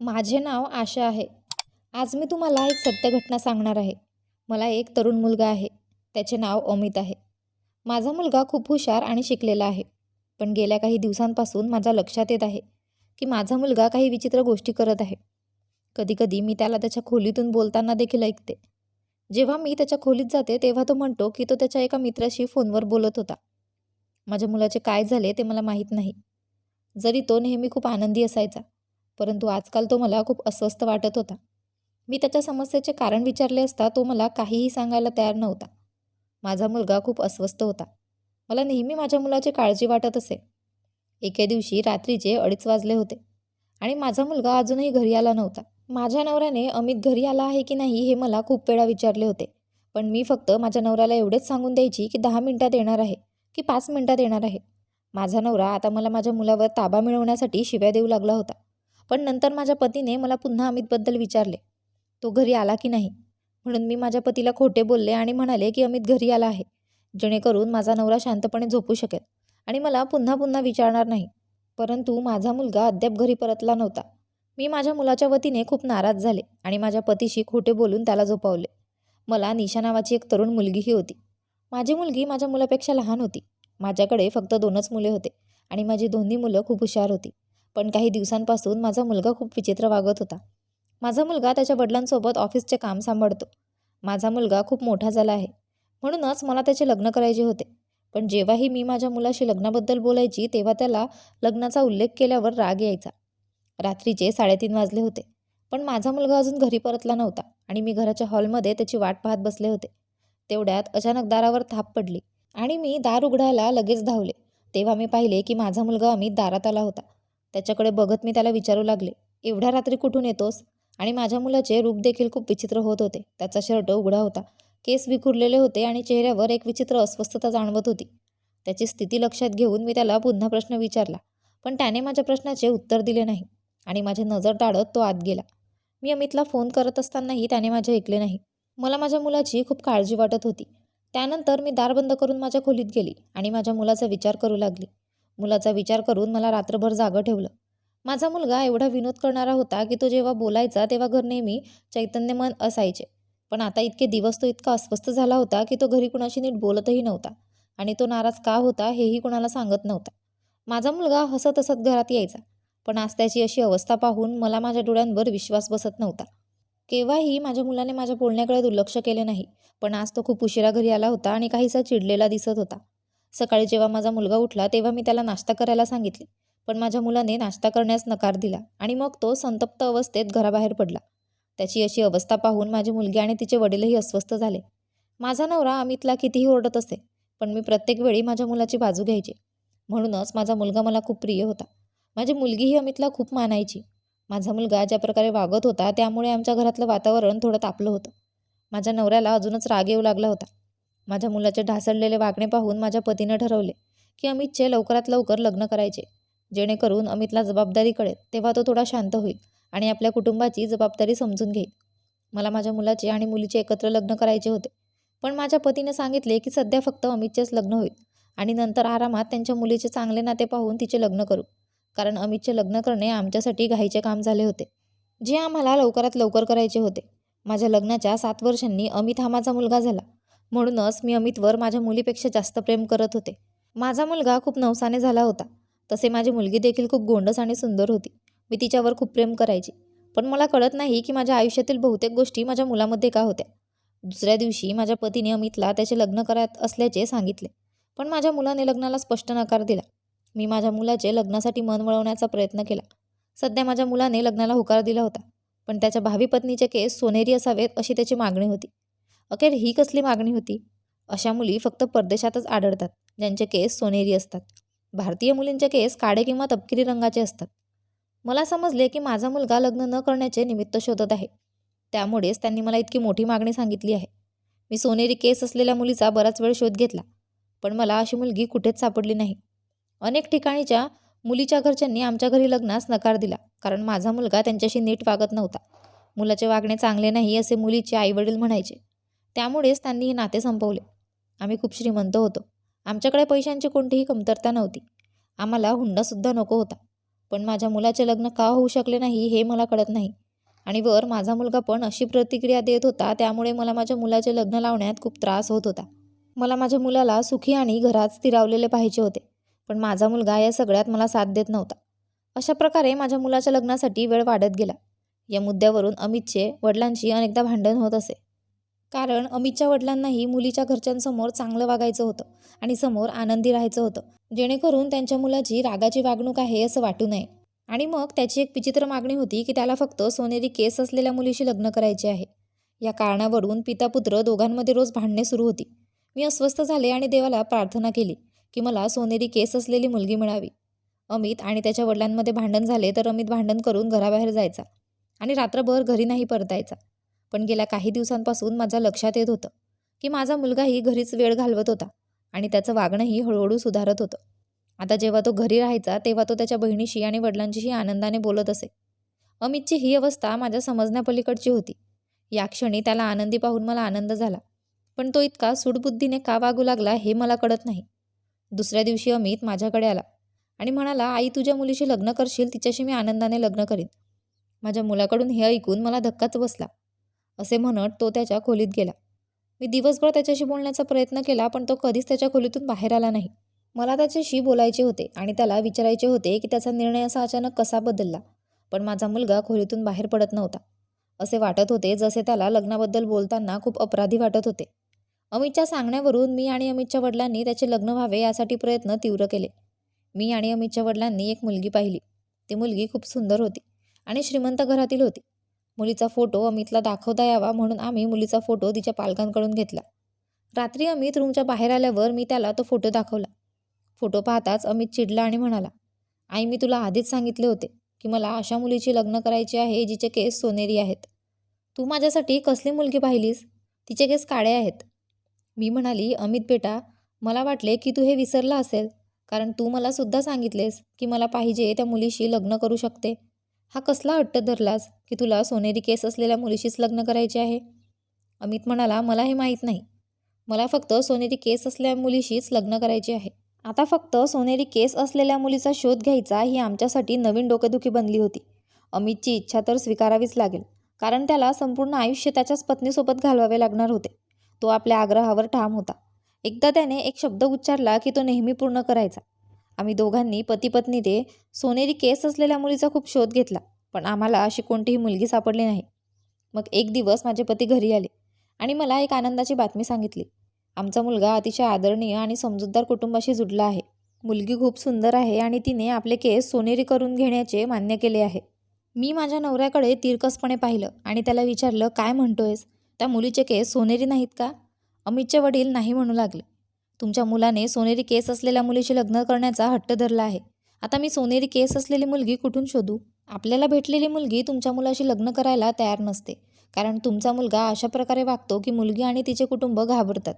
माझे नाव आशा आहे. आज मी तुम्हाला एक सत्य घटना सांगणार आहे. मला एक तरुण मुलगा आहे. त्याचे नाव अमित आहे. माझा मुलगा खूप हुशार आणि शिकलेला आहे. पण गेल्या काही दिवसांपासून माझ्या लक्षात येत आहे की माझा मुलगा काही विचित्र गोष्टी करत आहे. कधीकधी मी त्याला त्याच्या खोलीतून बोलताना देखील ऐकते. जेव्हा मी त्याच्या खोलीत जाते तेव्हा तो म्हणतो की तो त्याच्या एका मित्राशी फोनवर बोलत होता. माझ्या मुलाचे काय झाले ते मला माहीत नाही. जरी तो नेहमी खूप आनंदी असायचा परंतु आजकाल तो मला खूप अस्वस्थ वाटत होता. मी त्याच्या समस्येचे कारण विचारले असता तो मला काहीही सांगायला तयार नव्हता. माझा मुलगा खूप अस्वस्थ होता. मला नेहमी माझ्या मुलाची काळजी वाटत असे. एके दिवशी रात्रीचे अडीच वाजले होते. आणि माझा मुलगा अजूनही घरी आला नव्हता. माझ्या नवऱ्याने अमित घरी आला आहे की नाही हे मला खूप वेळा विचारले होते. पण मी फक्त माझ्या नवऱ्याला एवढेच सांगून द्यायची की दहा मिनिटात येणार आहे की पाच मिनिटात येणार आहे. माझा नवरा आता मला माझ्या मुलावर ताबा मिळवण्यासाठी शिव्या देऊ लागला होता. पण नंतर माझ्या पतीने मला पुन्हा अमितबद्दल विचारले. तो घरी आला की नाही? म्हणून मी माझ्या पतीला खोटे बोलले आणि म्हणाले की अमित घरी आला आहे जेणेकरून माझा नवरा शांतपणे झोपू शकेल आणि मला पुन्हा पुन्हा विचारणार नाही. परंतु माझा मुलगा अद्याप घरी परतला नव्हता. मी माझ्या मुलाच्या वतीने खूप नाराज झाले आणि माझ्या पतीशी खोटे बोलून त्याला झोपावले. मला निशा नावाची एक तरुण मुलगीही होती. माझी मुलगी माझ्या मुलापेक्षा लहान होती. माझ्याकडे फक्त दोनच मुले होते आणि माझी दोन्ही मुलं खूप हुशार होती. पण काही दिवसांपासून माझा मुलगा खूप विचित्र वागत होता. माझा मुलगा त्याच्या वडिलांसोबत ऑफिसचे काम सांभाळतो. माझा मुलगा खूप मोठा झाला आहे. म्हणूनच मला त्याचे लग्न करायचे होते. पण जेव्हाही मी माझ्या मुलाशी लग्नाबद्दल बोलायची तेव्हा त्याला लग्नाचा उल्लेख केल्यावर राग यायचा. रात्रीचे साडेतीन वाजले होते. पण माझा मुलगा अजून घरी परतला नव्हता आणि मी घराच्या हॉलमध्ये त्याची वाट पाहत बसले होते. तेवढ्यात अचानक दारावर थाप पडली आणि मी दार उघडायला लगेच धावले. तेव्हा मी पाहिले की माझा मुलगा अमित दारात आला होता. त्याच्याकडे बघत मी त्याला विचारू लागले एवढ्या रात्री कुठून येतोस? आणि माझ्या मुलाचे रूप देखील खूप विचित्र होत होते. त्याचा शर्ट उघडा होता. केस विखुरलेले होते आणि चेहऱ्यावर एक विचित्र अस्वस्थता जाणवत होती. त्याची स्थिती लक्षात घेऊन मी त्याला पुन्हा प्रश्न विचारला पण त्याने माझ्या प्रश्नाचे उत्तर दिले नाही आणि माझी नजर टाळत तो आत गेला. मी अमितला फोन करत असतानाही त्याने माझे ऐकले नाही. मला माझ्या मुलाची खूप काळजी वाटत होती. त्यानंतर मी दार बंद करून माझ्या खोलीत गेली आणि माझ्या मुलाचा विचार करू लागली. मुलाचा विचार करून मला रात्रभर जागं ठेवलं. माझा मुलगा एवढा विनोद करणारा होता की तो जेव्हा बोलायचा तेव्हा घर नेहमी चैतन्यमन असायचे. पण आता इतके दिवस तो इतका अस्वस्थ झाला होता की तो घरी कुणाशी नीट बोलतही नव्हता आणि तो नाराज का होता हेही कुणाला सांगत नव्हता. माझा मुलगा हसत हसत घरात यायचा. पण आज त्याची अशी अवस्था पाहून मला माझ्या डोळ्यांवर विश्वास बसत नव्हता. केव्हाही माझ्या मुलाने माझ्या बोलण्याकडे दुर्लक्ष केले नाही पण आज तो खूप उशिरा घरी आला होता आणि काहीसा चिडलेला दिसत होता. सकाळी जेव्हा माझा मुलगा उठला तेव्हा मी त्याला नाश्ता करायला सांगितले. पण माझ्या मुलाने नाश्ता करण्यास नकार दिला आणि मग तो संतप्त अवस्थेत घराबाहेर पडला. त्याची अशी अवस्था पाहून माझी मुलगी आणि तिचे वडीलही अस्वस्थ झाले. माझा नवरा अमितला कितीही ओरडत असे पण मी प्रत्येक वेळी माझ्या मुलाची बाजू घ्यायची. म्हणूनच माझा मुलगा मला खूप प्रिय होता. माझी मुलगीही अमितला खूप मानायची. माझा मुलगा ज्या प्रकारे वागत होता त्यामुळे आमच्या घरातलं वातावरण थोडं तापलं होतं. माझ्या नवऱ्याला अजूनच राग येऊ लागला होता. माझ्या मुलाचे ढासळलेले वागणे पाहून माझ्या पतीनं ठरवले की अमितचे लवकरात लवकर लग्न करायचे. जेणेकरून अमितला जबाबदारी कळेल तेव्हा तो थोडा शांत होईल आणि आपल्या कुटुंबाची जबाबदारी समजून घेईल. मला माझ्या मुलाचे आणि मुलीचे एकत्र लग्न करायचे होते पण माझ्या पतीने सांगितले की सध्या फक्त अमितचेच लग्न होईल आणि नंतर आरामात त्यांच्या मुलीचे चांगले नाते पाहून तिचे लग्न करू. कारण अमितचे लग्न करणे आमच्यासाठी घाईचे काम झाले होते जे आम्हाला लवकरात लवकर करायचे होते. माझ्या लग्नाच्या सात वर्षांनी अमित हा माझा मुलगा झाला. म्हणूनच मी अमितवर माझ्या मुलीपेक्षा जास्त प्रेम करत होते. माझा मुलगा खूप नवसाने झाला होता. तसे माझी मुलगी देखील खूप गोंडस आणि सुंदर होती. मी तिच्यावर खूप प्रेम करायची. पण मला कळत नाही की माझ्या आयुष्यातील बहुतेक गोष्टी माझ्या मुलामध्ये का होत्या. दुसऱ्या दिवशी माझ्या पतीने अमितला त्याचे लग्न करत असल्याचे सांगितले. पण माझ्या मुलाने लग्नाला स्पष्ट नकार दिला. मी माझ्या मुलाचे लग्नासाठी मन वळवण्याचा प्रयत्न केला. सध्या माझ्या मुलाने लग्नाला होकार दिला होता. पण त्याच्या भावी पत्नीचे केस सोनेरी असावेत अशी त्याची मागणी होती. अखेर ही कसली मागणी होती? अशा मुली फक्त परदेशातच आढळतात ज्यांचे केस सोनेरी असतात. भारतीय मुलींचे केस काळे किंवा तपकिरी रंगाचे असतात. मला समजले की माझा मुलगा लग्न न करण्याचे निमित्त शोधत आहे. त्यामुळेच त्यांनी मला इतकी मोठी मागणी सांगितली आहे. मी सोनेरी केस असलेल्या मुलीचा बराच वेळ शोध घेतला पण मला अशी मुलगी कुठेच सापडली नाही. अनेक ठिकाणीच्या मुलीच्या घरच्यांनी आमच्या घरी लग्नास नकार दिला कारण माझा मुलगा त्यांच्याशी नीट वागत नव्हता. मुलाचे वागणे चांगले नाही असे मुलीचे आईवडील म्हणायचे. त्यामुळेच त्यांनी हे नाते संपवले. आम्ही खूप श्रीमंत होतो. आमच्याकडे पैशांची कोणतीही कमतरता नव्हती. आम्हाला हुंडासुद्धा नको होता. पण माझ्या मुलाचे लग्न का होऊ शकले नाही हे मला कळत नाही. आणि वर माझा मुलगा पण अशी प्रतिक्रिया देत होता त्यामुळे मला माझ्या मुलाचे लग्न लावण्यात खूप त्रास होत होता. मला माझ्या मुलाला सुखी आणि घरात स्थिरावलेले पाहिजे होते पण माझा मुलगा या सगळ्यात मला साथ देत नव्हता. अशा प्रकारे माझ्या मुलाच्या लग्नासाठी वेळ वाढत गेला. या मुद्द्यावरून अमितचे वडिलांची अनेकदा भांडण होत असे. कारण अमितच्या वडिलांनाही मुलीच्या घरच्यांसमोर चांगलं वागायचं होतं आणि समोर आनंदी राहायचं होतं. जेणेकरून त्यांच्या मुलाची रागाची वागणूक आहे असं वाटू नये. आणि मग त्याची एक विचित्र मागणी होती की त्याला फक्त सोनेरी केस असलेल्या मुलीशी लग्न करायचे आहे. या कारणावरून पिता पुत्र दोघांमध्ये रोज भांडणे सुरू होती. मी अस्वस्थ झाले आणि देवाला प्रार्थना केली की मला सोनेरी केस असलेली मुलगी मिळावी. अमित आणि त्याच्या वडिलांमध्ये भांडण झाले तर अमित भांडण करून घराबाहेर जायचा आणि रात्रभर घरी नाही परतायचा. पण गेल्या काही दिवसांपासून माझ्या लक्षात येत होतं की माझा मुलगाही घरीच वेळ घालवत होता आणि त्याचं वागणंही हळूहळू सुधारत होतं. आता जेव्हा तो घरी राहायचा तेव्हा तो त्याच्या बहिणीशी आणि वडिलांशीही आनंदाने बोलत असे. अमितची ही अवस्था माझ्या समजण्यापलीकडची होती. या क्षणी त्याला आनंदी पाहून मला आनंद झाला. पण तो इतका सुडबुद्धीने का वागू लागला हे मला कळत नाही. दुसऱ्या दिवशी अमित माझ्याकडे आला आणि म्हणाला आई तुझ्या मुलीशी लग्न करशील तिच्याशी मी आनंदाने लग्न करीन. माझ्या मुलाकडून हे ऐकून मला धक्काच बसला. असे म्हणत तो त्याच्या खोलीत गेला. मी दिवसभर त्याच्याशी बोलण्याचा प्रयत्न केला पण तो कधीच त्याच्या खोलीतून बाहेर आला नाही. मला त्याच्याशी बोलायचे होते आणि त्याला विचारायचे होते की त्याचा निर्णय असा अचानक कसा बदलला. पण माझा मुलगा खोलीतून बाहेर पडत नव्हता. असे वाटत होते जसे त्याला लग्नाबद्दल बोलताना खूप अपराधी वाटत होते. अमितच्या सांगण्यावरून मी आणि अमितच्या वडिलांनी त्याचे लग्न व्हावे यासाठी प्रयत्न तीव्र केले. मी आणि अमितच्या वडिलांनी एक मुलगी पाहिली. ती मुलगी खूप सुंदर होती आणि श्रीमंत घरातील होती. मुलीचा फोटो अमितला दाखवता यावा म्हणून आम्ही मुलीचा फोटो तिच्या पालकांकडून घेतला. रात्री अमित रूमच्या बाहेर आल्यावर मी त्याला तो फोटो दाखवला. फोटो पाहताच अमित चिडला आणि म्हणाला आई मी तुला आधीच सांगितले होते की मला अशा मुलीची लग्न करायची आहे जिचे केस सोनेरी आहेत. तू माझ्यासाठी कसली मुलगी पाहिलीस? तिचे केस काळे आहेत. मी म्हणाली अमित बेटा मला वाटले की तू हे विसरला असेल कारण तू मला सुद्धा सांगितलेस की मला पाहिजे त्या मुलीशी लग्न करू शकते. हा कसला हट्ट धरलास की तुला सोनेरी केस असलेल्या मुलीशीच लग्न करायचे आहे? अमित म्हणाला मला हे माहीत नाही. मला फक्त सोनेरी केस असलेल्या मुलीशीच लग्न करायचे आहे. आता फक्त सोनेरी केस असलेल्या मुलीचा शोध घ्यायचा ही आमच्यासाठी नवीन डोकेदुखी बनली होती. अमितची इच्छा तर स्वीकारावीच लागेल कारण त्याला संपूर्ण आयुष्य त्याच्याच पत्नीसोबत घालवावे लागणार होते. तो आपल्या आग्रहावर ठाम होता. एकदा त्याने एक शब्द उच्चारला की तो नेहमी पूर्ण करायचा. आम्ही दोघांनी पती पत्नी ते सोनेरी केस असलेल्या मुलीचा खूप शोध घेतला पण आम्हाला अशी कोणतीही मुलगी सापडली नाही. मग एक दिवस माझे पती घरी आले आणि मला एक आनंदाची बातमी सांगितली. आमचा मुलगा अतिशय आदरणीय आणि समजूतदार कुटुंबाशी जुडला आहे. मुलगी खूप सुंदर आहे आणि तिने आपले केस सोनेरी करून घेण्याचे मान्य केले आहे. मी माझ्या नवऱ्याकडे तिरकसपणे पाहिलं आणि त्याला विचारलं काय म्हणतोयस? त्या मुलीचे केस सोनेरी नाहीत का? अमितचे वडील नाही म्हणू लागले. तुमच्या मुलाने सोनेरी केस असलेल्या मुलीशी लग्न करण्याचा हट्ट धरला आहे. आता मी सोनेरी केस असलेली मुलगी कुठून शोधू? आपल्याला भेटलेली मुलगी तुमच्या मुलाशी लग्न करायला तयार नसते. कारण तुमचा मुलगा अशा प्रकारे वागतो की मुलगी आणि तिचे कुटुंब घाबरतात.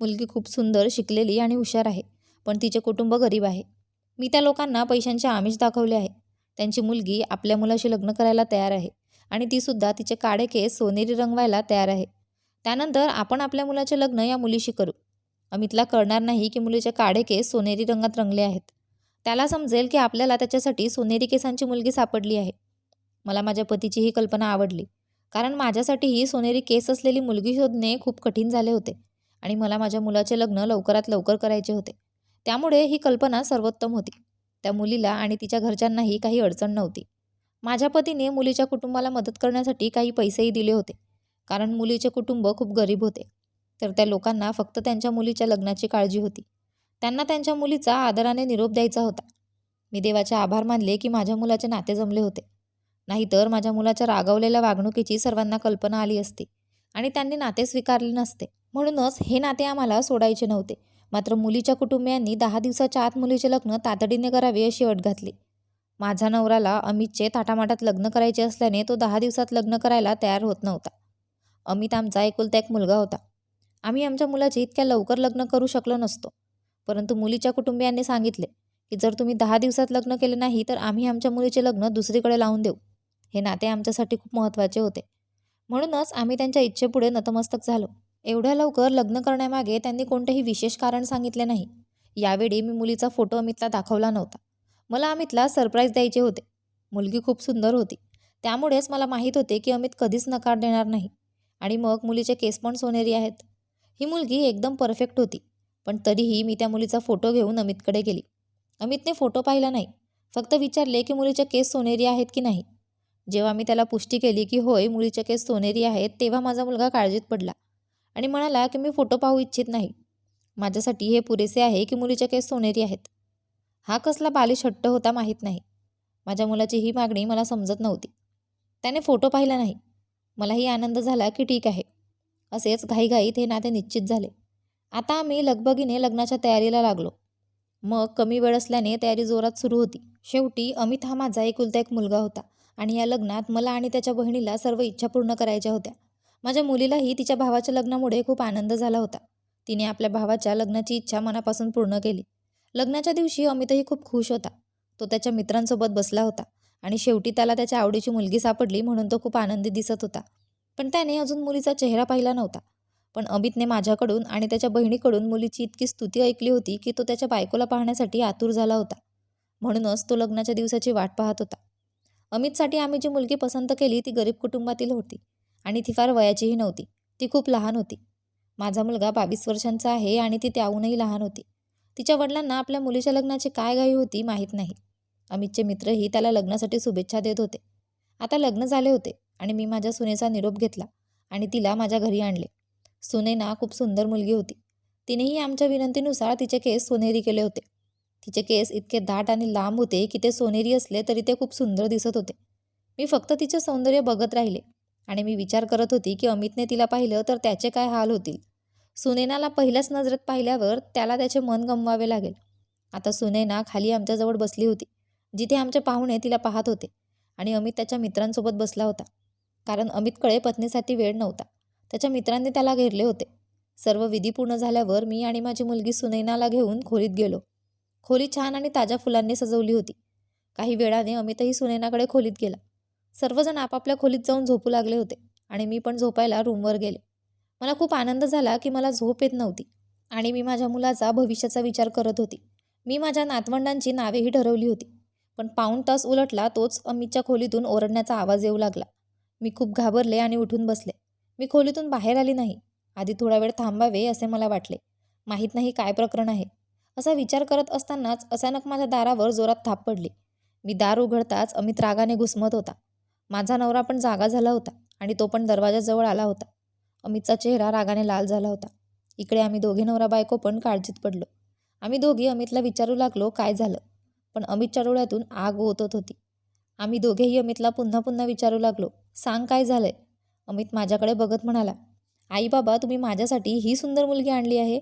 मुलगी खूप सुंदर शिकलेली आणि हुशार आहे पण तिचे कुटुंब गरीब आहे. मी त्या लोकांना पैशांचे आमिष दाखवले आहे. त्यांची मुलगी आपल्या मुलाशी लग्न करायला तयार आहे आणि तीसुद्धा तिचे काळे केस सोनेरी रंगवायला तयार आहे. त्यानंतर आपण आपल्या मुलाचे लग्न या मुलीशी करू. अमितला कळणार नाही की मुलीचे काळे केस सोनेरी रंगात रंगले आहेत. त्याला समजेल की आपल्याला त्याच्यासाठी सोनेरी केसांची मुलगी सापडली आहे. मला माझ्या पतीची ही कल्पना आवडली. कारण माझ्यासाठीही सोनेरी केस असलेली मुलगी शोधणे खूप कठीण झाले होते आणि मला माझ्या मुलाचे लग्न लवकरात लवकर करायचे होते. त्यामुळे ही कल्पना सर्वोत्तम होती. त्या मुलीला आणि तिच्या घरच्यांनाही काही अडचण नव्हती. माझ्या पतीने मुलीच्या कुटुंबाला मदत करण्यासाठी काही पैसेही दिले होते. कारण मुलीचे कुटुंब खूप गरीब होते. तर त्या लोकांना फक्त त्यांच्या मुलीच्या लग्नाची काळजी होती. त्यांना त्यांच्या मुलीचा आदराने निरोप द्यायचा होता. मी देवाचे आभार मानले की माझ्या मुलाचे नाते जमले होते. नाहीतर माझ्या मुलाच्या रागावलेल्या वागणुकीची सर्वांना कल्पना आली असती आणि त्यांनी नाते स्वीकारले नसते. म्हणूनच हे नाते आम्हाला सोडायचे नव्हते. मात्र मुलीच्या कुटुंबियांनी दहा दिवसाच्या आत मुलीचे लग्न तातडीने करावे अशी अट घातली. माझा नवराला अमितचे ताटामाटात लग्न करायचे असल्याने तो दहा दिवसात लग्न करायला तयार होत नव्हता. अमित आमचा एकुलता एक मुलगा होता. आम्ही आमच्या मुलाचे इतक्या लवकर लग्न करू शकलो नसतो. परंतु मुलीच्या कुटुंबियांनी सांगितले की जर तुम्ही दहा दिवसात लग्न केले नाही तर आम्ही आमच्या मुलीचे लग्न दुसरीकडे लावून देऊ. हे नाते आमच्यासाठी खूप महत्त्वाचे होते. म्हणूनच आम्ही त्यांच्या इच्छेपुढे नतमस्तक झालो. एवढ्या लवकर लग्न करण्यामागे त्यांनी कोणतेही विशेष कारण सांगितले नाही. यावेळी मी मुलीचा फोटो अमितला दाखवला नव्हता. मला अमितला सरप्राईज द्यायचे होते. मुलगी खूप सुंदर होती. त्यामुळेच मला माहीत होते की अमित कधीच नकार देणार नाही. आणि मग मुलीचे केस पण सोनेरी आहेत. ही मुलगी एकदम परफेक्ट होती पण तरीही मी त्या मुलीचा फोटो घेऊन अमितकडे गेली. अमितने फोटो पाहिला नाही फक्त विचारले की मुलीच्या केस सोनेरी आहेत की नाही. जेव्हा मी त्याला पुष्टी केली की होय मुलीच्या केस सोनेरी आहेत तेव्हा माझा मुलगा काळजीत पडला आणि म्हणाला की मी फोटो पाहू इच्छित नाही. माझ्यासाठी हे पुरेसे आहे की मुलीच्या केस सोनेरी आहेत. हा कसला बालिश हट्ट होता माहीत नाही. माझ्या मुलाची ही मागणी मला समजत नव्हती. त्याने फोटो पाहिला नाही. मलाही आनंद झाला की ठीक आहे. असेच घाईघाईत हे नाते निश्चित झाले. आता आम्ही लगबगीने लग्नाच्या तयारीला लागलो. मग कमी वेळ असल्याने तयारी जोरात सुरू होती. शेवटी अमित हा माझा एकुलता एक मुलगा होता आणि या लग्नात मला आणि त्याच्या बहिणीला सर्व इच्छा पूर्ण करायच्या होत्या. माझ्या मुलीलाही तिच्या भावाच्या लग्नामुळे खूप आनंद झाला होता. तिने आपल्या भावाच्या लग्नाची इच्छा मनापासून पूर्ण केली. लग्नाच्या दिवशी अमितही खूप खुश होता. तो त्याच्या मित्रांसोबत बसला होता आणि शेवटी त्याला त्याच्या आवडीची मुलगी सापडली म्हणून तो खूप आनंदी दिसत होता. पण त्याने अजून मुलीचा चेहरा पाहिला नव्हता. पण अमितने माझ्याकडून आणि त्याच्या बहिणीकडून मुलीची इतकी स्तुती ऐकली होती की तो त्याच्या बायकोला पाहण्यासाठी आतुर झाला होता. म्हणूनच तो लग्नाच्या दिवसाची वाट पाहत होता. अमितसाठी आम्ही जी मुलगी पसंत केली ती गरीब कुटुंबातील होती आणि ती फार वयाचीही नव्हती. ती खूप लहान होती. माझा मुलगा बावीस वर्षांचा आहे आणि ती त्याहूनही लहान होती. तिच्या वडिलांना आपल्या मुलीच्या लग्नाची काय घाई होती माहीत नाही. अमितचे मित्रही त्याला लग्नासाठी शुभेच्छा देत होते. आता लग्न झाले होते. आणि मी माझ्या सुनेचा निरोप घेतला आणि तिला माझ्या घरी आणले. सुनेना खूप सुंदर मुलगी होती. तिनेही आमच्या विनंतीनुसार तिचे केस सोनेरी केले होते. तिचे केस इतके दाट आणि लांब होते की ते सोनेरी असले तरी ते खूप सुंदर दिसत होते. मी फक्त तिचे सौंदर्य बघत राहिले आणि मी विचार करत होती की अमितने तिला पाहिलं तर त्याचे काय हाल होतील. सुनेनाला पहिल्याच नजरेत पाहिल्यावर त्याला त्याचे मन गमवावे लागेल. आता सुनेना खाली आमच्याजवळ बसली होती जिथे आमचे पाहुणे तिला पाहत होते आणि अमित त्याच्या मित्रांसोबत बसला होता. कारण अमितकडे पत्नीसाठी वेळ नव्हता. त्याच्या मित्रांनी त्याला घेरले होते. सर्व विधी पूर्ण झाल्यावर मी आणि माझी मुलगी सुनैनाला घेऊन खोलीत गेलो. खोली छान आणि ताज्या फुलांनी सजवली होती. काही वेळाने अमितही सुनैनाकडे खोलीत गेला. सर्वजण आपापल्या खोलीत जाऊन झोपू लागले होते आणि मी पण झोपायला रूमवर गेले. मला खूप आनंद झाला की मला झोप येत नव्हती आणि मी माझ्या मुलाचा भविष्याचा विचार करत होती. मी माझ्या नातवंडांची नावेही ठरवली होती. पण पाऊण तास उलटला तोच अमितच्या खोलीतून ओरडण्याचा आवाज येऊ लागला. मी खूप घाबरले आणि उठून बसले. मी खोलीतून बाहेर आली नाही. आधी थोडा वेळ थांबावे असे मला वाटले. माहीत नाही काय प्रकरण आहे. असा विचार करत असतानाच अचानक माझ्या दारावर जोरात थाप पडली. मी दार उघडताच अमित रागाने घुसमत होता. माझा नवरा पण जागा झाला होता आणि तो पण दरवाजाजवळ आला होता. अमितचा चेहरा रागाने लाल झाला होता. इकडे आम्ही दोघे नवरा बायको पण काळजीत पडलो. आम्ही दोघी अमितला विचारू लागलो काय झालं. पण अमितच्या डोळ्यातून आग ओतत होती. आम्ही दोघेही अमितला पुन्हा पुन्हा विचारू लागलो. सांग काय झालंय? अमित माझ्याकडे बघत म्हणाला. आई बाबा तुम्ही माझ्यासाठी ही सुंदर मुलगी आणली आहे.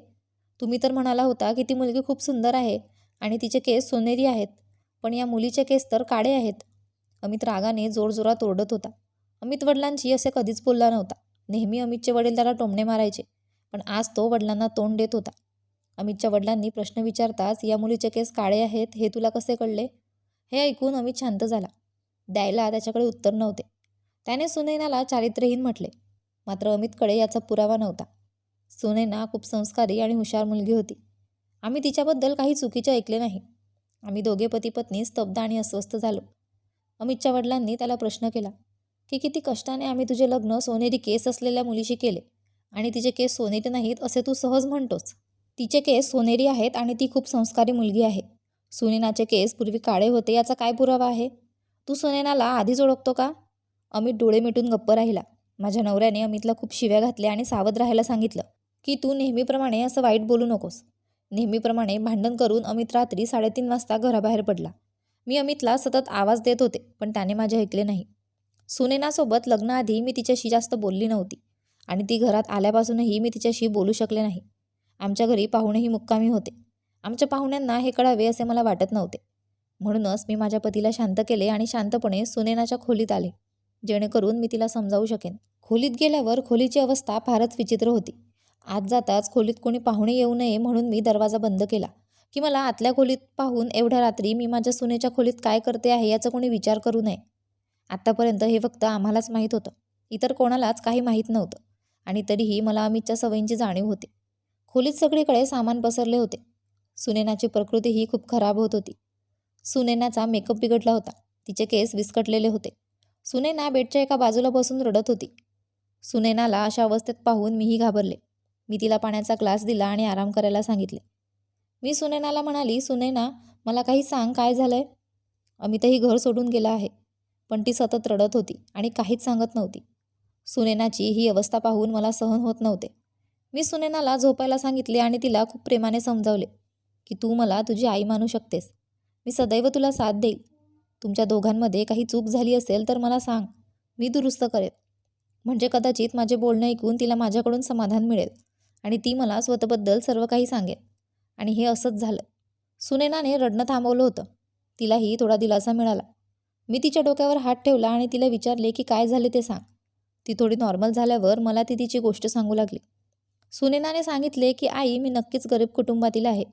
तुम्ही तर म्हणाला होता की ती मुलगी खूप सुंदर आहे आणि तिचे केस सोनेरी आहेत पण या मुलीचे केस तर काळे आहेत. अमित रागाने जोरजोरात ओरडत होता. अमित वडिलांची असे कधीच बोलला नव्हता. नेहमी अमितचे वडील त्याला टोमणे मारायचे पण आज तो वडिलांना तोंड देत होता. अमितच्या वडिलांनी प्रश्न विचारताच या मुलीचे केस काळे आहेत हे तुला कसे कळले? हे ऐकून अमित शांत झाला. द्यायला त्याच्याकडे उत्तर नव्हते. त्याने सुनैनाला चारित्र्यहीन म्हटले. मात्र अमितकडे याचा पुरावा नव्हता. सुनैना खूप संस्कारी आणि हुशार मुलगी होती. आम्ही तिच्याबद्दल काही चुकीचे ऐकले नाही. आम्ही दोघे पती पत्नी स्तब्ध आणि अस्वस्थ झालो. अमितच्या वडिलांनी त्याला प्रश्न केला की किती कष्टाने आम्ही तुझे लग्न सोनेरी केस असलेल्या मुलीशी केले आणि तिचे केस सोनेरी नाहीत असे तू सहज म्हणतोस. तिचे केस सोनेरी आहेत आणि ती खूप संस्कारी मुलगी आहे. सुनेनाचे केस पूर्वी काळे होते याचा काय पुरावा आहे? तू सुनेनाला आधीच ओळखतो का? अमित डोळे मिटून गप्प राहिला. माझ्या नवऱ्याने अमितला खूप शिव्या घातल्या आणि सावध राहायला सांगितलं की तू नेहमीप्रमाणे असं वाईट बोलू नकोस. नेहमीप्रमाणे भांडण करून अमित रात्री साडेतीन वाजता घराबाहेर पडला. मी अमितला सतत आवाज देत होते पण त्याने माझे ऐकले नाही. सुनेनासोबत लग्नाआधी मी तिच्याशी जास्त बोलली नव्हती आणि ती घरात आल्यापासूनही मी तिच्याशी बोलू शकले नाही. आमच्या घरी पाहुणेही मुक्कामी होते. आमच्या पाहुण्यांना हे कळावे असे मला वाटत नव्हते. म्हणूनच मी माझ्या पतीला शांत केले आणि शांतपणे सुनेनाच्या खोलीत आले. जेणेकरून मी तिला समजावू शकेन. खोलीत गेल्यावर खोलीची अवस्था फारच विचित्र होती. आत जाताच खोलीत कोणी पाहुणे येऊ नये म्हणून मी दरवाजा बंद केला. की मला आतल्या खोलीत पाहून एवढ्या रात्री मी माझ्या सुनेच्या खोलीत काय करते आहे याचा कोणी विचार करू नये. आत्तापर्यंत हे फक्त आम्हालाच माहीत होतं. इतर कोणालाच काही माहीत नव्हतं. आणि तरीही मला अमितच्या सवयींची जाणीव होती. खोलीत सगळीकडे सामान पसरले होते. सुनेनाची प्रकृतीही खूप खराब होत होती. सुनैनाचा मेकअप बिघडला होता. तिचे केस विस्कटलेले होते. सुनैना बेडच्या एका बाजूला बसून रडत होती. सुनैनाला अशा अवस्थेत पाहून मीही घाबरले. मी तिला पाण्याचा ग्लास दिला आणि आराम करायला सांगितले. मी सुनैनाला म्हणाली सुनैना मला काही सांग काय झालंय? अमितही घर सोडून गेला आहे. पण ती सतत रडत होती आणि काहीच सांगत नव्हती. सुनैनाची ही अवस्था पाहून मला सहन होत नव्हते. मी सुनैनाला झोपायला सांगितले आणि तिला खूप प्रेमाने समजावले की तू मला तुझी आई मानू शकतेस. मी सदैव तुला साथ देईल. तुमच्या दोघांमध्ये काही चूक झाली असेल तर मला सांग. मी दुरुस्त करेन म्हणजे कदाचित माझे बोलणं ऐकून तिला माझ्याकडून समाधान मिळेल आणि ती मला स्वतःबद्दल सर्व काही सांगेल. आणि हे असंच झालं. सुनेनाने रडणं थांबवलं होतं. तिलाही थोडा दिलासा मिळाला. मी तिच्या डोक्यावर हात ठेवला आणि तिला विचारले की काय झाले ते सांग. ती थोडी नॉर्मल झाल्यावर मला ती तिची गोष्ट सांगू लागली. सुनेनाने सांगितले की आई मी नक्कीच गरीब कुटुंबातील आहे.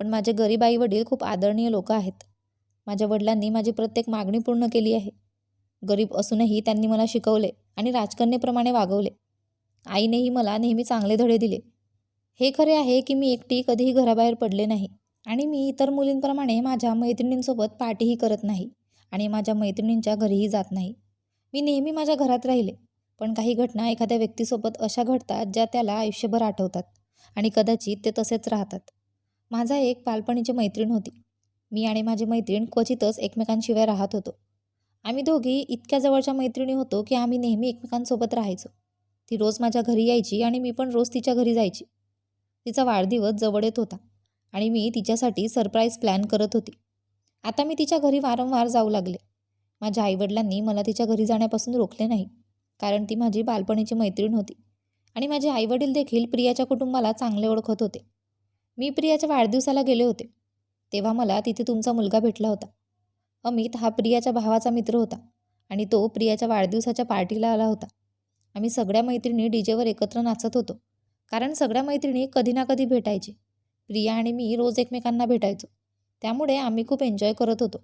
पण माझे गरीब आई वडील खूप आदरणीय लोक आहेत. माझ्या वडिलांनी माझी प्रत्येक मागणी पूर्ण केली आहे. गरीब असूनही त्यांनी मला शिकवले आणि राजकन्येप्रमाणे वागवले. आईनेही मला नेहमी चांगले धडे दिले. हे खरे आहे की मी एकटी कधीही घराबाहेर पडले नाही आणि मी इतर मुलींप्रमाणे माझ्या मैत्रिणींसोबत पार्टीही करत नाही आणि माझ्या मैत्रिणींच्या घरीही जात नाही. मी नेहमी माझ्या घरात राहिले पण काही घटना एखाद्या व्यक्तीसोबत अशा घडतात ज्या त्याला आयुष्यभर आठवतात आणि कदाचित ते तसेच राहतात. माझा एक बालपणीची मैत्रीण होती. मी आणि माझी मैत्रीण क्वचितच एकमेकांशिवाय राहत होतो. आम्ही दोघी इतक्या जवळच्या मैत्रिणी होतो की आम्ही नेहमी एकमेकांसोबत राहायचो. ती रोज माझ्या घरी यायची आणि मी पण रोज तिच्या घरी जायची. तिचा वाढदिवस जवळ येत होता आणि मी तिच्यासाठी सरप्राईज प्लॅन करत होती. आता मी तिच्या घरी वारंवार जाऊ लागले. माझ्या आईवडिलांनी मला तिच्या घरी जाण्यापासून रोखले नाही कारण ती माझी बालपणीची मैत्रीण होती आणि माझे आईवडील देखील प्रियाच्या कुटुंबाला चांगले ओळखत होते. मी प्रियाच्या वाढदिवसाला गेले होते. तेव्हा मला तिथे तुमचा मुलगा भेटला होता. अमित हा प्रियाच्या भावाचा मित्र होता आणि तो प्रियाच्या वाढदिवसाच्या पार्टीला आला होता. आम्ही सगळ्या मैत्रिणी डीजेवर एकत्र नाचत होतो. कारण सगळ्या मैत्रिणी कधी ना कधी भेटायचे. प्रिया आणि मी रोज एकमेकांना भेटायचो. त्यामुळे आम्ही खूप एन्जॉय करत होतो.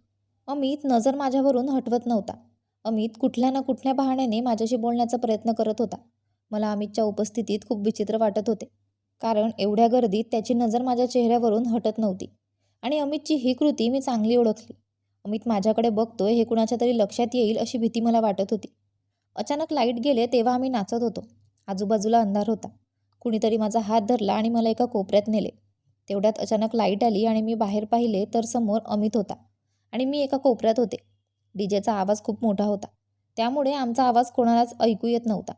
अमित नजर माझ्यावरून हटवत नव्हता. अमित कुठल्या ना कुठल्या बहाण्याने माझ्याशी बोलण्याचा प्रयत्न करत होता. मला अमितच्या उपस्थितीत खूप विचित्र वाटत होते. कारण एवढ्या गर्दीत त्याची नजर माझ्या चेहऱ्यावरून हटत नव्हती. आणि अमितची ही कृती मी चांगली ओळखली. अमित माझ्याकडे बघतोय हे कुणाच्या तरी लक्षात येईल अशी भीती मला वाटत होती. अचानक लाइट गेले तेव्हा आम्ही नाचत होतो. आजूबाजूला अंधार होता. कुणीतरी माझा हात धरला आणि मला एका कोपऱ्यात नेले. तेवढ्यात अचानक लाइट आली आणि मी बाहेर पाहिले तर समोर अमित होता आणि मी एका कोपऱ्यात होते. डीजेचा आवाज खूप मोठा होता. त्यामुळे आमचा आवाज कोणालाच ऐकू येत नव्हता.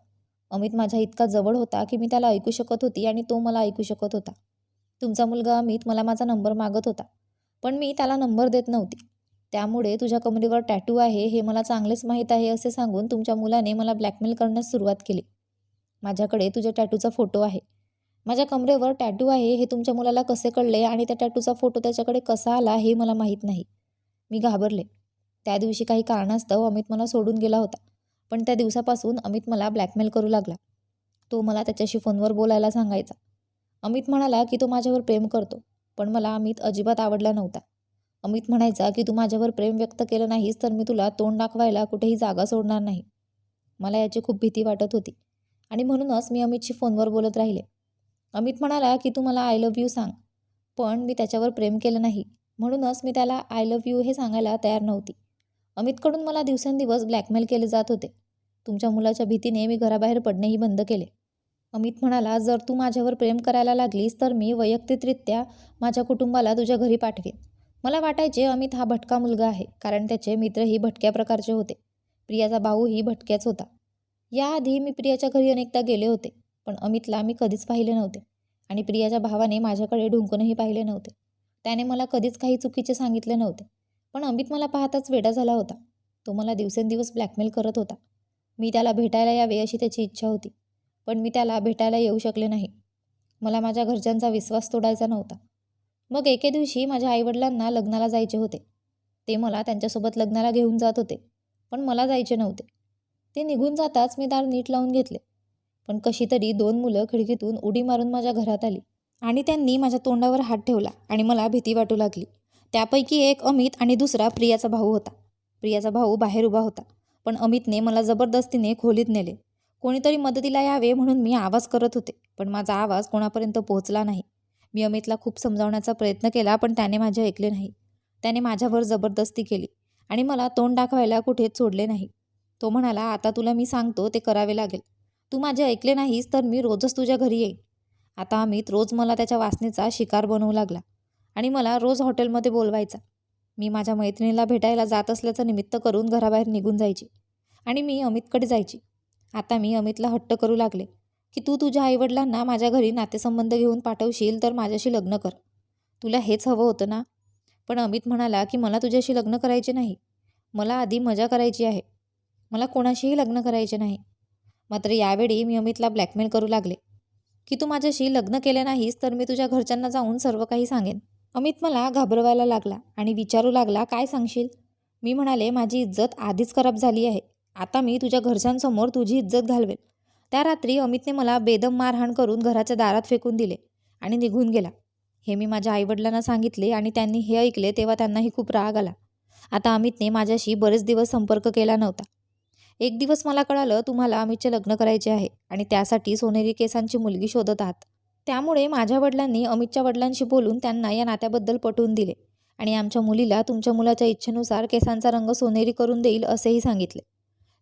अमित माझ्या इतका जवळ होता की मी त्याला ऐकू शकत होती आणि तो मला ऐकू शकत होता. तुमचा मुलगा अमित मला माझा नंबर मागत होता पण मी त्याला नंबर देत नव्हती. त्यामुळे तुझ्या कमरेवर टॅटू आहे हे मला चांगलेच माहीत आहे असे सांगून तुमच्या मुलाने मला ब्लॅकमेल करण्यास सुरुवात केली. माझ्याकडे तुझ्या टॅटूचा फोटो आहे. माझ्या कमरेवर टॅटू आहे हे तुमच्या मुलाला कसे कळले आणि त्या टॅटूचा फोटो त्याच्याकडे कसा आला हे मला माहीत नाही. मी घाबरले. त्या दिवशी काही कारणास्तव अमित मला सोडून गेला होता. पण त्या दिवसापासून अमित मला ब्लॅकमेल करू लागला. तो मला त्याच्याशी फोनवर बोलायला सांगायचा. अमित म्हणाला की तो माझ्यावर प्रेम करतो पण मला अमित अजिबात आवडला नव्हता. अमित म्हणायचा की तू माझ्यावर प्रेम व्यक्त केलं नाहीस तर मी तुला तोंड दाखवायला कुठेही जागा सोडणार नाही. मला याची खूप भीती वाटत होती आणि म्हणूनच मी अमितशी फोनवर बोलत राहिले. अमित म्हणाला की तू मला आय लव्ह यू सांग पण मी त्याच्यावर प्रेम केलं नाही. म्हणूनच मी त्याला आय लव्ह यू हे सांगायला तयार नव्हती. अमितकडून मला दिवसेंदिवस ब्लॅकमेल केले जात होते. तुमच्या मुलाच्या भीतीने मी घराबाहेर पडणेही बंद केले. अमित म्हणाला जर तू माझ्यावर प्रेम करायला लागलीस तर मी वैयक्तिकरित्या माझ्या कुटुंबाला तुझ्या घरी पाठवेन. मला वाटायचे अमित हा भटका मुलगा आहे कारण त्याचे मित्रही भटक्या प्रकारचे होते. प्रियाचा भाऊही भटक्याच होता. याआधी मी प्रियाच्या घरी अनेकदा गेले होते पण अमितला मी कधीच पाहिले नव्हते आणि प्रियाच्या भावाने माझ्याकडे ढुंकूनही पाहिले नव्हते. त्याने मला कधीच काही चुकीचे सांगितले नव्हते पण अमित मला पाहताच वेडा झाला होता. तो मला दिवसेंदिवस ब्लॅकमेल करत होता. मी त्याला भेटायला यावे अशी त्याची इच्छा होती पण मी त्याला भेटायला येऊ शकले नाही. मला माझ्या घरच्यांचा विश्वास तोडायचा नव्हता. मग एके दिवशी माझ्या आईवडिलांना लग्नाला जायचे होते. ते मला त्यांच्यासोबत लग्नाला घेऊन जात होते पण मला जायचे नव्हते. ते निघून जाताच मी दार नीट लावून घेतले. पण कशी तरी दोन मुलं खिडकीतून उडी मारून माझ्या घरात आली आणि त्यांनी माझ्या तोंडावर हात ठेवला आणि मला भीती वाटू लागली. त्यापैकी एक अमित आणि दुसरा प्रियाचा भाऊ होता. प्रियाचा भाऊ बाहेर उभा होता. पण अमितने मला जबरदस्तीने खोलीत नेले. कोणीतरी मदतीला यावे म्हणून मी आवाज करत होते पण माझा आवाज कोणापर्यंत पोहोचला नाही. मी अमितला खूप समजावण्याचा प्रयत्न केला पण त्याने माझे ऐकले नाही. त्याने माझ्यावर जबरदस्ती केली आणि मला तोंड दाखवायला कुठेच सोडले नाही. तो म्हणाला आता तुला मी सांगतो ते करावे लागेल. तू माझे ऐकले नाहीस तर मी रोजच तुझ्या घरी येईन. आता अमित रोज मला त्याच्या वासनेचा शिकार बनवू लागला आणि मला रोज हॉटेलमध्ये बोलवायचा. मी माझ्या मैत्रिणीला भेटायला जात असल्याचं निमित्त करून घराबाहेर निघून जायची. आणि मी अमितकडे जायची. आता मी अमितला हट्ट करू लागले की तू तुझ्या आईवडिलांना माझ्या घरी नातेसंबंध घेऊन पाठवशील तर माझ्याशी लग्न कर. तुला हेच हवं होतं ना? पण अमित म्हणाला की मला तुझ्याशी लग्न करायचे नाही. मला आधी मजा करायची आहे. मला कोणाशीही लग्न करायचे नाही. मात्र यावेळी मी अमितला ब्लॅकमेल करू लागले की तू माझ्याशी लग्न केले नाहीस तर मी तुझ्या घरच्यांना जाऊन सर्व काही सांगेन. अमित मला घाबरवायला लागला आणि विचारू लागला काय सांगशील? मी म्हणाले माझी इज्जत आधीच खराब झाली आहे. आता मी तुझ्या घरच्यांसमोर तुझी इज्जत घालवेल त्या रात्री अमितने मला बेदम मारहाण करून घराच्या दारात फेकून दिले आणि निघून गेला. हे मी माझ्या आईवडिलांना सांगितले आणि त्यांनी हे ऐकले तेव्हा त्यांनाही खूप राग आला. आता अमितने माझ्याशी बरेच दिवस संपर्क केला नव्हता. एक दिवस मला कळालं तुम्हाला अमितचे लग्न करायचे आहे आणि त्यासाठी सोनेरी केसांची मुलगी शोधत आहात. त्यामुळे माझ्या वडिलांनी अमितच्या वडिलांशी बोलून त्यांना या नात्याबद्दल पटवून दिले आणि आमच्या मुलीला तुमच्या मुलाच्या इच्छेनुसार केसांचा रंग सोनेरी करून देईल असेही सांगितले.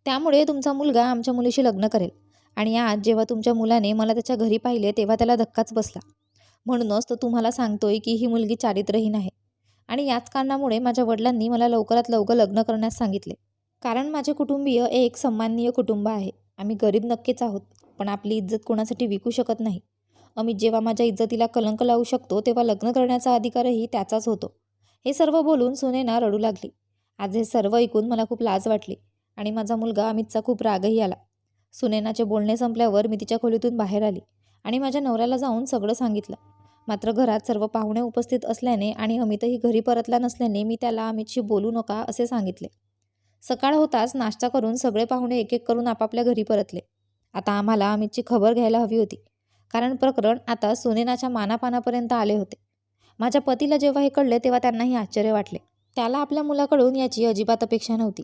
त्यामुळे तुमचा मुलगा आमच्या मुलीशी लग्न करेल आणि आज जेव्हा तुमच्या मुलाने मला त्याच्या घरी पाहिले तेव्हा त्याला धक्काच बसला. म्हणूनच तो तुम्हाला सांगतोय की ही मुलगी चारित्रहीन आहे आणि याच कारणामुळे माझ्या वडिलांनी मला लवकरात लवकर लग्न करण्यास सांगितले. कारण माझे कुटुंबीय एक सन्माननीय कुटुंब आहे. आम्ही गरीब नक्कीच आहोत पण आपली इज्जत कोणासाठी विकू शकत नाही. अमित जेव्हा माझ्या इज्जतीला कलंक लावू शकतो तेव्हा लग्न करण्याचा अधिकारही त्याचाच होतो. हे सर्व बोलून सुनेना रडू लागली. आज हे सर्व ऐकून मला खूप लाज वाटली आणि माझा मुलगा अमितचा खूप रागही आला. सुनेनाचे बोलणे संपल्यावर मी तिच्या खोलीतून बाहेर आली आणि माझ्या नवऱ्याला जाऊन सगळं सांगितलं. मात्र घरात सर्व पाहुणे उपस्थित असल्याने आणि अमितही घरी परतला नसल्याने मी त्याला अमितशी बोलू नका असे सांगितले. सकाळ होताच नाश्ता करून सगळे पाहुणे एक एक करून आपापल्या घरी परतले. आता आम्हाला अमितची खबर घ्यायला हवी होती. कारण प्रकरण आता सुनेनाच्या मानापानापर्यंत आले होते. माझ्या पतीला जेव्हा हे कळले तेव्हा त्यांनाही आश्चर्य वाटले. त्याला आपल्या मुलाकडून याची अजिबात अपेक्षा नव्हती.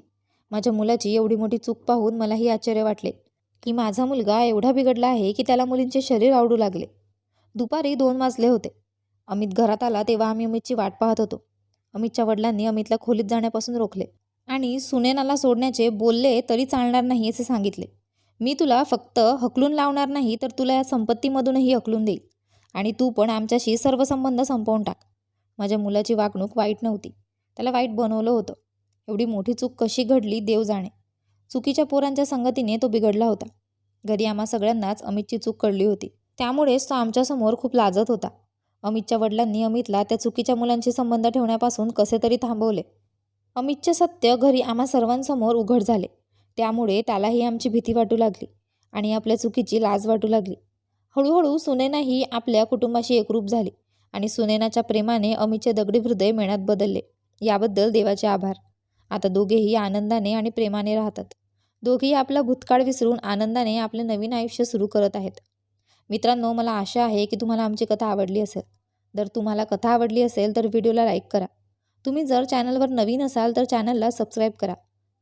माझ्या मुलाची एवढी मोठी चूक पाहून मलाही आश्चर्य वाटले की माझा मुलगा एवढा बिघडला आहे की त्याला मुलींचे शरीर आवडू लागले. दुपारी दोन वाजले होते. अमित घरात आला तेव्हा आम्ही अमितची वाट पाहत होतो. अमितच्या वडिलांनी अमितला खोलीत जाण्यापासून रोखले आणि सुनेनाला सोडण्याचे बोलले तरी चालणार नाही असे सांगितले. मी तुला फक्त हकलून लावणार नाही तर तुला या संपत्तीमधूनही हकलून देईल. आणि तू पण आमच्याशी सर्व संबंध संपवून टाक. माझ्या मुलाची वागणूक वाईट नव्हती. त्याला वाईट बनवलं होतं. एवढी मोठी चूक कशी घडली देव जाणे. चुकीच्या पोरांच्या संगतीने तो बिघडला होता. घरी आम्हा सगळ्यांनाच अमितची चूक कळली होती. त्यामुळेच तो आमच्यासमोर खूप लाजत होता. अमितच्या वडिलांनी अमितला त्या चुकीच्या मुलांशी संबंध ठेवण्यापासून कसे तरी थांबवले. अमितचे सत्य घरी आम्हा सर्वांसमोर उघड झाले. त्यामुळे त्यालाही आमची भीती वाटू लागली आणि आपल्या चुकीची लाज वाटू लागली. हळूहळू सुनेनाही आपल्या कुटुंबाशी एकरूप झाली आणि सुनेनाच्या प्रेमाने अमितचे दगडी हृदय मेणात बदलले. याबद्दल देवाचे आभार. आता दोघेही आनंदाने आणि प्रेमाने राहतात. दोघेही आपला भूतकाळ विसरून आनंदाने आपले नवीन आयुष्य सुरू करत आहेत. मित्रांनो मला आशा आहे की तुम्हाला आमची कथा आवडली असेल. जर तुम्हाला कथा आवडली असेल तर व्हिडिओला लाईक करा. तुम्ही जर चॅनलवर नवीन असाल तर चॅनलला सबस्क्राईब करा.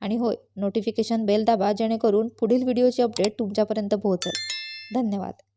आणि होय नोटिफिकेशन बेल दाबा जेणेकरून पुढील व्हिडिओची अपडेट तुमच्यापर्यंत पोहोचेल. धन्यवाद.